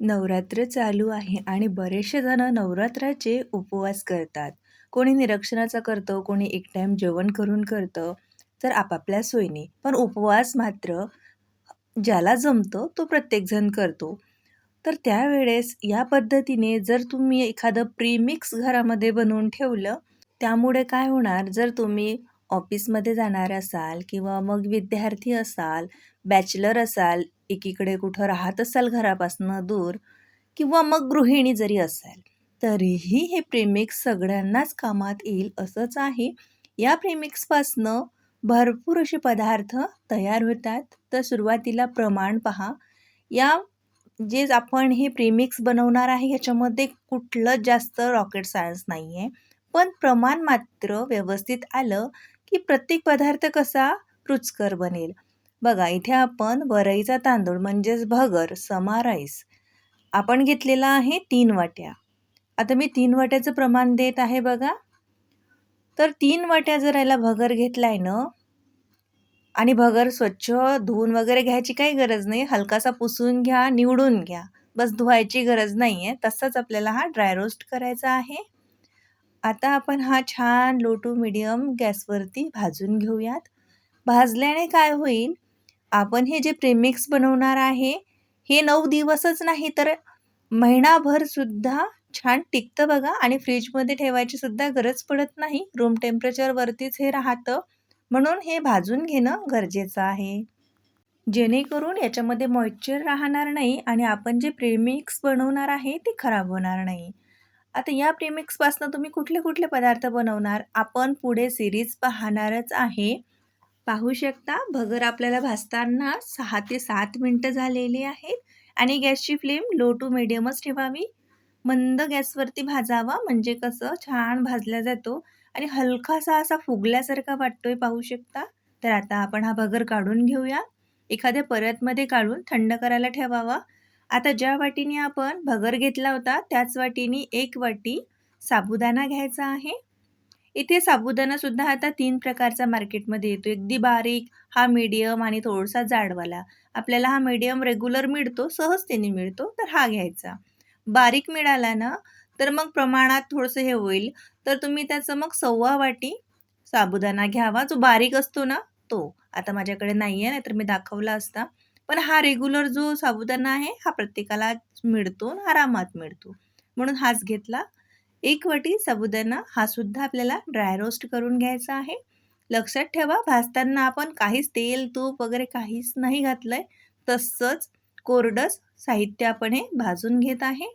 नवरात्र चालू आहे आणि बरेचसे जण नवरात्राचे उपवास करतात. कोणी निरक्षणाचा करतं, कोणी एक टाईम जेवण करून करतं, तर आपापल्या सोयीने. पण उपवास मात्र ज्याला जमतं तो प्रत्येकजण करतो. तर त्यावेळेस या पद्धतीने जर तुम्ही एखादं प्रीमिक्स घरामध्ये बनवून ठेवलं, त्यामुळे काय होणार जर तुम्ही ऑफिसमध्ये जाणार असाल किंवा मग विद्यार्थी असाल, बॅचलर असाल, एकीकडे कुठं राहत असाल घरापासनं दूर किंवा मग गृहिणी जरी असाल, तरीही हे प्रेमिक्स सगळ्यांनाच कामात येईल असंच आहे. या प्रेमिक्सपासनं भरपूर असे पदार्थ तयार होतात. तर सुरुवातीला प्रमाण पहा. या जे आपण हे प्रेमिक्स बनवणार आहे ह्याच्यामध्ये कुठलंच जास्त रॉकेट सायन्स नाही आहे. पण प्रमाण मात्र व्यवस्थित आलं, की प्रत्येक पदार्थ कसा रुचकर बनेल. बघा इथे आपण वरईचा तांदूळ म्हणजेच भगर समा राईस आपण घेतलेला आहे तीन वाट्या. आता मी तीन वाट्याचं प्रमाण देत आहे बघा. तर तीन वाट्या जर याला भगर घेतला आहे ना आणि भगर स्वच्छ धुवून वगैरे घ्यायची काही गरज नाही. हलकासा पुसून घ्या, निवडून घ्या. बस धुवायची गरज नाही आहे. तसाच आपल्याला हा ड्राय रोस्ट करायचा आहे. आता आपण हा छान लो टू मिडियम गॅसवरती भाजून घेऊयात. भाजल्याने काय होईल, आपण हे जे प्रेमिक्स बनवणार आहे, हे नऊ दिवसच नाही तर महिनाभर सुद्धा छान टिकतं बघा आणि फ्रीजमध्ये ठेवायची सुद्धा गरज पडत नाही. रूम टेम्परेचरवरतीच हे राहतं. म्हणून हे भाजून घेणं गरजेचं आहे. जेणेकरून याच्यामध्ये मॉइश्चर राहणार नाही आणि आपण जे प्रेमिक्स बनवणार आहे ते खराब होणार नाही. आता या प्रेमिक्सपासनं तुम्ही कुठले कुठले पदार्थ बनवणार आपण पुढे सिरीज पाहणारच आहे. पाहू शकता भगर आपल्याला भाजताना सहा ते सात मिनटं झालेली आहेत आणि गॅसची फ्लेम लो टू मिडियमच ठेवावी. मंद गॅसवरती भाजावा म्हणजे कसं छान भाजला जातो आणि हलकासा असा फुगल्यासारखा वाटतोय पाहू शकता. तर आता आपण हा भगर काढून घेऊया. एखाद्या परतमध्ये काढून थंड करायला ठेवावा. आता ज्या वाटीने आपण भगर घेतला होता त्याच वाटीने एक वाटी साबुदाणा घ्यायचा आहे. इथे साबुदाणासुद्धा आता तीन प्रकारचा मार्केटमध्ये येतो. अगदी बारीक, हा मीडियम आणि थोडासा जाडवाला. आपल्याला हा मीडियम रेग्युलर मिळतो, सहजतेने मिळतो, तर हा घ्यायचा. बारीक मिळाला ना, तर मग प्रमाणात थोडंसं हे होईल. तर तुम्ही त्याचं मग सव्वा वाटी साबुदाणा घ्यावा, जो बारीक असतो ना तो. आता माझ्याकडे नाही आहे, नाहीतर मी दाखवला असता. पण हा रेग्युलर जो साबुदाणा आहे, हा प्रत्येकाला मिळतो, आरामात मिळतो. म्हणून हाच घेतला. एक वाटी साबुदाणा हा सुद्धा आपल्याला ड्राय रोस्ट करून घ्यायचा आहे. लक्षात ठेवा भाजताना आपण काहीच तेल, तूप वगैरे काहीच नाही घातलंय. तसंच कोरडंच साहित्य आपण हे भाजून घेत आहे.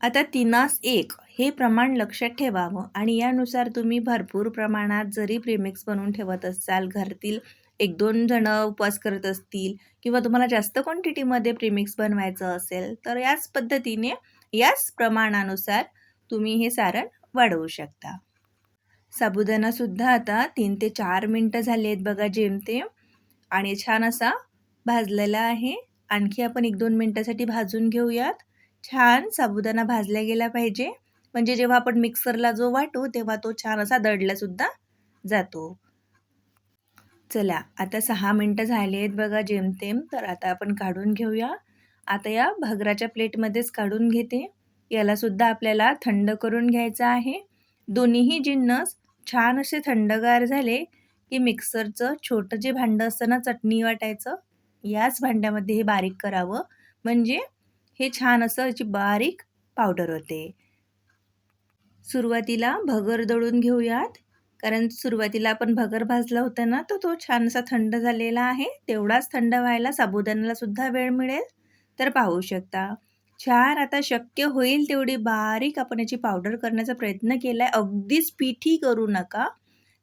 आता तिनास एक हे प्रमाण लक्षात ठेवावं आणि यानुसार तुम्ही भरपूर प्रमाणात जरी प्रीमिक्स बनवून ठेवत असाल, घरातील एक दोन जणं उपवास करत असतील किंवा तुम्हाला जास्त क्वांटिटीमध्ये प्रीमिक्स बनवायचं असेल, तर याच पद्धतीने याच प्रमाणानुसार तुम्ही हे सारण वाढवू शकता. साबुदाणासुद्धा आता तीन ते चार मिनटं झाली आहेत बघा जेमतेम आणि छान असा भाजलेला आहे. आणखी आपण एक दोन मिनटासाठी भाजून घेऊयात. छान साबुदाणा भाजला गेला पाहिजे. म्हणजे जेव्हा आपण मिक्सरला जो वाटू तेव्हा तो छान असा दडलासुद्धा जातो. चला आता सहा मिनटं झाली आहेत बघा जेमतेम. तर आता आपण काढून घेऊया. आता या भगराच्या प्लेटमध्येच काढून घेते. यालासुद्धा आपल्याला थंड करून घ्यायचं आहे. दोन्हीही जिन्नस छान असे थंडगार झाले, की मिक्सरचं छोटं जे भांडं असतं ना चटणी वाटायचं, याच भांड्यामध्ये हे बारीक करावं. म्हणजे हे छान असं याची बारीक पावडर होते. सुरुवातीला भगर दळून घेऊयात. कारण सुरुवातीला आपण भगर भाजला होता ना, तर तो छान असा थंड झालेला आहे. तेवढाच थंड व्हायला साबुदाण्याला सुद्धा वेळ मिळेल. तर पाहू शकता. छान आता शक्य होईल तेवढी बारीक आपण याची पावडर करण्याचा प्रयत्न केलाय. अगदीच पिठी करू नका.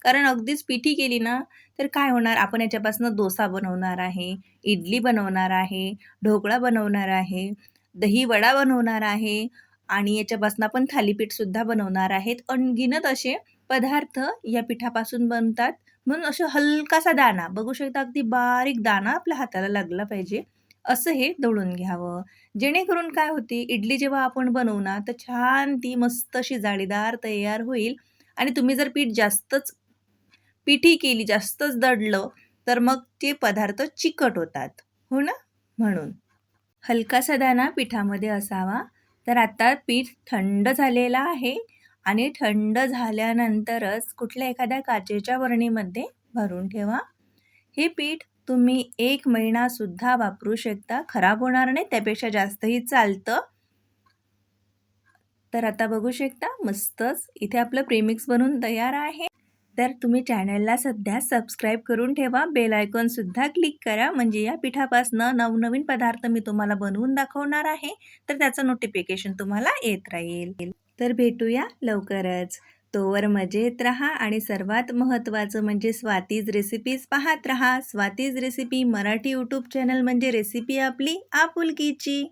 कारण अगदीच पिठी केली ना, तर काय होणार आपण याच्यापासून डोसा बनवणार आहे, इडली बनवणार आहे, ढोकळा बनवणार आहे, दही वडा बनवणार आहे आणि याच्यापासून आपण थालीपीठसुद्धा बनवणार आहेत. अनगिनत असे पदार्थ या पिठापासून बनतात. म्हणून असं हलकासा दाणा बघू शकता अगदी बारीक दाणा आपल्या हाताला लागला पाहिजे. असं हे दळून घ्यावं. जेणेकरून काय होती इडली जेव्हा आपण बनवू ना, तर छान ती मस्त अशी जाळीदार तयार होईल आणि तुम्ही जर पीठ जास्तच पिठी केली, जास्तच दडलं तर मग ते पदार्थ चिकट होतात. हो ना? म्हणून. हलकासा दाणा पिठामध्ये असावा तर आता पीठ थंड झालेलं आहे आणि थंड झाल्यानंतरच कुठल्या एखाद्या काचेच्या बरणीमध्ये भरून ठेवा हे पीठ तुम्ही एक महिनासुद्धा वापरू शकता. खराब होणार नाही त्यापेक्षा जास्तही चालतं. तर आता बघू शकता मस्तच. इथे आपलं प्रेमिक्स बनून तयार आहे. तर तुम्ही चॅनलला सध्या सबस्क्राईब करून ठेवा. बेल आयकॉनसुद्धा क्लिक करा. म्हणजे या पिठापासनं नवनवीन पदार्थ मी तुम्हाला बनवून दाखवणार आहे. तर त्याचं नोटिफिकेशन तुम्हाला येत राहील. तर भेटूया लवकरच. तोवर मजेत राहा आणि सर्वात महत्त्वाचं म्हणजे स्वातीज रेसिपीज पाहत राहा. Swati's recipe Marathi YouTube channel म्हणजे रेसिपी आपली आपुलकीची.